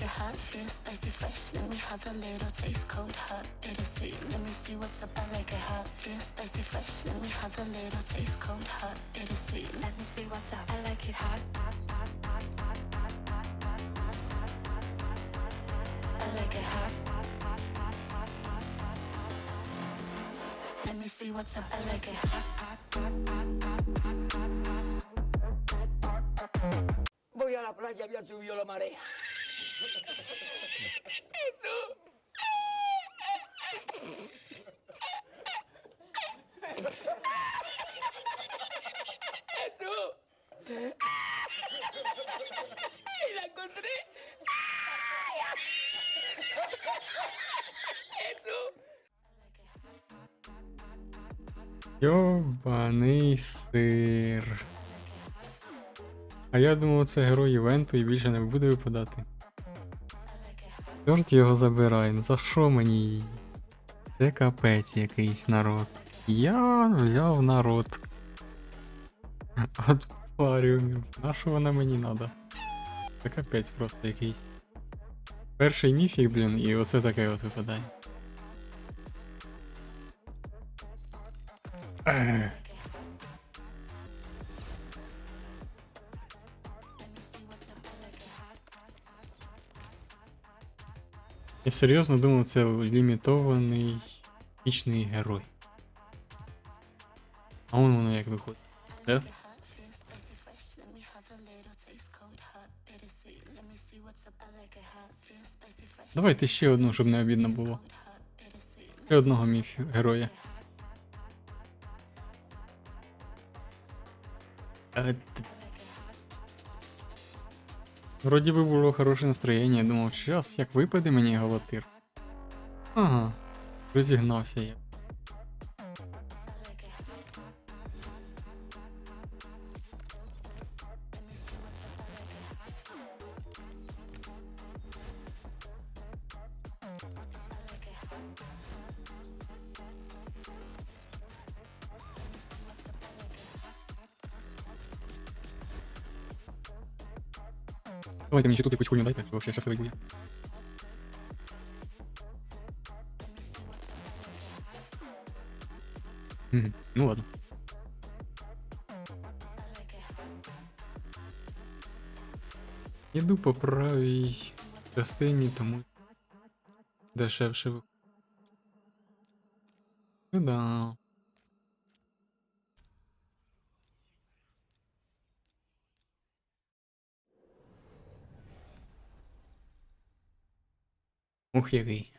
it hot, feel spicy, fresh. Let me have a little taste, cold, hot, bittersweet. Let me see what's up. I like it hot, feel spicy, fresh. Let me have a little taste, cold, hot, bittersweet. Let me see what's up. I like it hot, hot, hot, hot, hot, hot, hot, hot, hot, hot, hot, hot, hot, hot. I like it hot. Let me see what's up. I like it hot, hot, hot, hot, hot, hot, hot, hot. Voy a la playa, había subido la marea. Йобаний сир. А я думав, це герой івенту і більше не буде випадати. Чорт його забирай, ну за що мені її? Це капець якийсь народ. Я взяв народ. От парю, на що вона мені надо? Це капець просто якийсь. Перший міфік, блін, і оце таке от випадає. Я серйозно думав, це лімітований вічний герой. А он воно як виходить. Да? Давайте ще одну, щоб не обідно було. Ще одного міф героя. Е, Вроді би було хороше настроєння, я думав, щас як випаде мені галатир. Ага, розігнався я. Давайте мені ще тут якусь хуйню дайте, щоб вообще щасливий був я. Ну ладно. Іду по правій тому дешевше. Ну да. Un hippie.